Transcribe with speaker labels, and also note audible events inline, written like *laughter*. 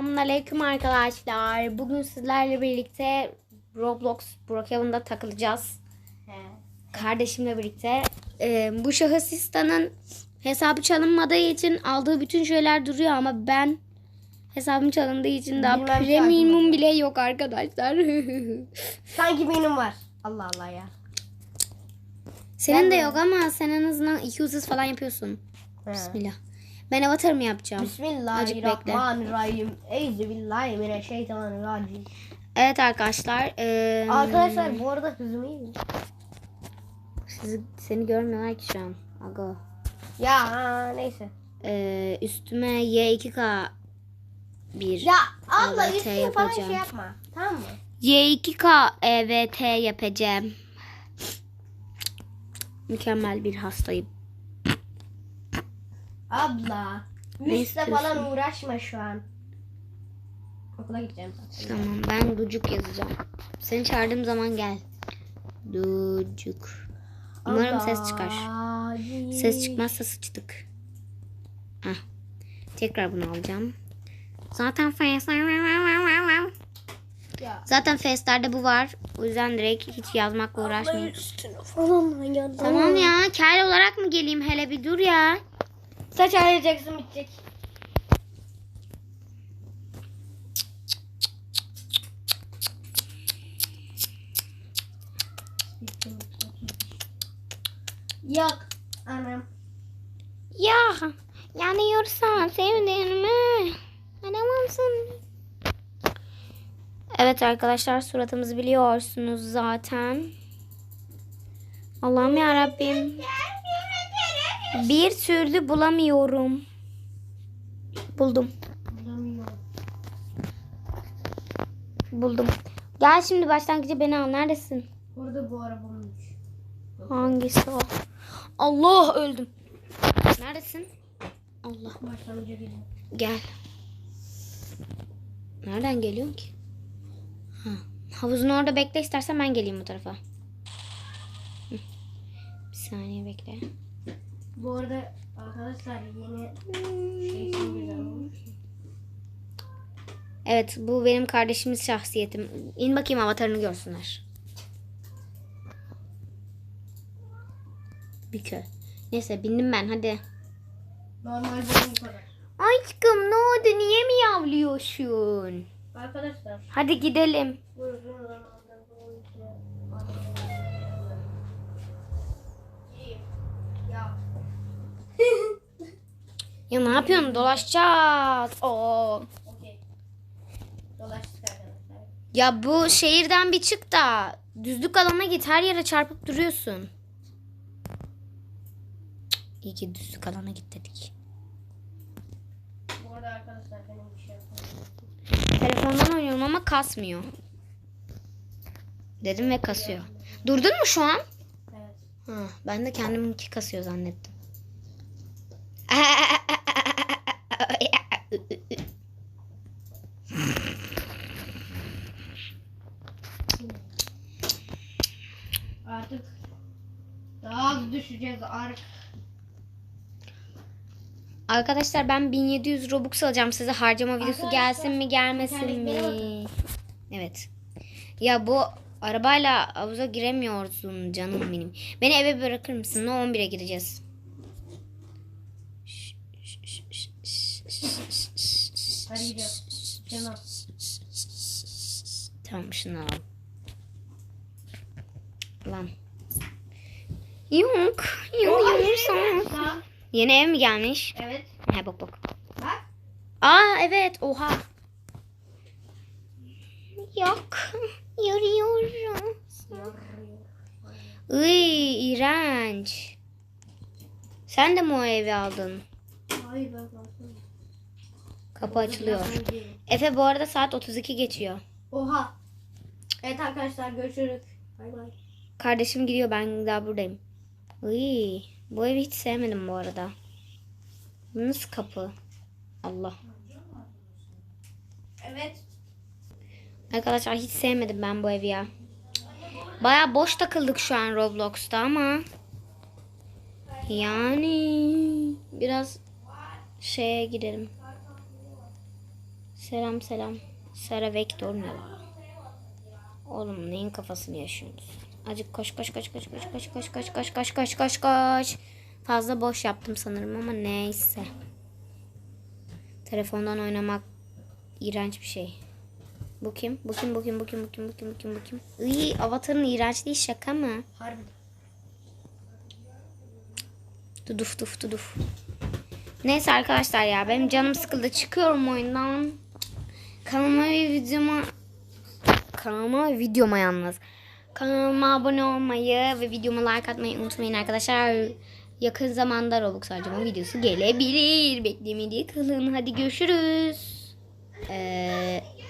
Speaker 1: Selamünaleyküm arkadaşlar. Bugün sizlerle birlikte Roblox Brookhaven'da takılacağız. Kardeşimle birlikte. Ee, bu şahısistanın hesabı çalınmadığı için aldığı bütün şeyler duruyor ama ben hesabım çalındığı için daha
Speaker 2: Bilmem
Speaker 1: premiumum bile yok arkadaşlar. *laughs*
Speaker 2: Sanki benim var. Allah Allah ya.
Speaker 1: Senin
Speaker 2: Ben
Speaker 1: de
Speaker 2: de.
Speaker 1: yok ama sen en azından iki hızız falan yapıyorsun.
Speaker 2: He.
Speaker 1: Bismillah. Ben avatarımı yapacağım.
Speaker 2: Bismillahirrahmanirrahim. Euzubillahimineşşeytanirracim.
Speaker 1: Evet arkadaşlar. ee,
Speaker 2: Arkadaşlar bu arada hızım iyi mi?
Speaker 1: sizi, seni görmüyorlar ki şu an. Aga.
Speaker 2: Ya neyse.
Speaker 1: Ee, üstüme Y2K bir
Speaker 2: Ya abla
Speaker 1: Evet,
Speaker 2: üstüne falan şey
Speaker 1: yapacağım.
Speaker 2: yapma. Tamam mı?
Speaker 1: Y2K EVT yapacağım. Mükemmel bir hastayım.
Speaker 2: Abla.
Speaker 1: İstiyorsun?
Speaker 2: falan uğraşma şu an. Okula gideceğim zaten.
Speaker 1: Tamam ben Ducuk yazacağım. Seni çağırdığım zaman gel. Ducuk. Umarım ses çıkar. Ses çıkmazsa sıçtık. Heh. Tekrar bunu alacağım. Zaten Face'ler. Zaten Face'lerde bu var. O yüzden direkt hiç yazmakla
Speaker 2: ya.
Speaker 1: Tamam ya. Kel olarak mı geleyim hele bir dur ya.
Speaker 2: Saç ayıracaksın bitecek. Yok anam.
Speaker 1: Ya yanıyorsan sevdiğimi aramamsın. Evet arkadaşlar suratımızı biliyorsunuz zaten. Allah'ım ya Rabbim. Bir türlü bulamıyorum. Buldum. Buldum. Gel şimdi başlangıcı beni al. Neredesin?
Speaker 2: Burada bu arabamın
Speaker 1: Hangisi o? Allah öldüm. Neredesin? Allah.
Speaker 2: başlangıcı geliyor.
Speaker 1: Gel. Nereden geliyorsun ki? Ha. Havuzun orada bekle istersen ben geleyim bu tarafa. Bir saniye bekle.
Speaker 2: Bu arada arkadaşlar yeni şey için güzel olmuş.
Speaker 1: Evet bu benim kardeşimiz şahsiyetim. İn bakayım avatarını görsünler. Bir kö. Neyse bindim ben hadi.
Speaker 2: Normal bu kadar.
Speaker 1: Aşkım ne oldu niye mi yavlıyorsun?
Speaker 2: Arkadaşlar
Speaker 1: Hadi gidelim.
Speaker 2: bu uzun Ya
Speaker 1: ne yapıyorsun dolaşacağız. Oo.
Speaker 2: okey. Dolaştık arkadaşlar.
Speaker 1: Ya bu şehirden bir çık da düzlük alana git her yere çarpıp duruyorsun. Cık, İyi ki düzlük alana git dedik.
Speaker 2: Bu arada arkadaşlar benim bir şey yapmam.
Speaker 1: Telefondan oynuyorum ama kasmıyor. Dedim ve kasıyor. Durdun mu şu an?
Speaker 2: Evet.
Speaker 1: Ha, ben de kendiminki kasıyor zannettim.
Speaker 2: Artık daha az düşeceğiz ark.
Speaker 1: Arkadaşlar ben 1700 Robux alacağım size harcama videosu
Speaker 2: Arkadaşlar,
Speaker 1: gelsin mi gelmesin mi? Evet. Ya bu arabayla havuza giremiyorsun canım benim. Beni eve bırakır mısın? No 11'e gireceğiz.
Speaker 2: Hadi gidiyorum. Canım.
Speaker 1: Tamam şunu alalım. Lan. Yok. Yanıyorsun.
Speaker 2: Bak.
Speaker 1: Yeni ev mi gelmiş?
Speaker 2: Evet.
Speaker 1: Ha bak bak.
Speaker 2: Bak.
Speaker 1: Aa evet oha. Yok. Yoruyorum. Iy iğrenç. Sen de mi o evi aldın?
Speaker 2: Hayır ben baksana.
Speaker 1: Kapı açılıyor. Efe bu arada saat 32 geçiyor.
Speaker 2: Oha. Evet arkadaşlar görüşürüz. Bay bay.
Speaker 1: Kardeşim gidiyor ben daha buradayım. Iy, bu evi hiç sevmedim bu arada. Bu nasıl kapı? Allah.
Speaker 2: Evet.
Speaker 1: Arkadaşlar hiç sevmedim ben bu evi ya. Baya boş takıldık şu an Roblox'ta ama. Yani biraz şeye girelim. Selam selam. Sara Vector ne la? Oğlum neyin kafasını yaşıyorsunuz? Acık koş koş koş koş koş koş koş koş koş koş koş koş koş. Fazla boş yaptım sanırım ama neyse. Telefondan oynamak iğrenç bir şey. Bu kim? Bu kim? Bu kim? Bu kim? Bu kim? Bu kim? Bu kim? Bu kim? Iy, avatarın iğrençliği şaka mı?
Speaker 2: Harbiden.
Speaker 1: Duduf duf duduf. Neyse arkadaşlar ya benim canım sıkıldı. Çıkıyorum oyundan. Kanalıma ve videoma kanalıma ve videoma yalnız. Kanalıma abone olmayı ve videoma like atmayı unutmayın arkadaşlar. Yakın zamanda Roblox harcama videosu gelebilir. Beklemede kalın. Hadi görüşürüz. Ee,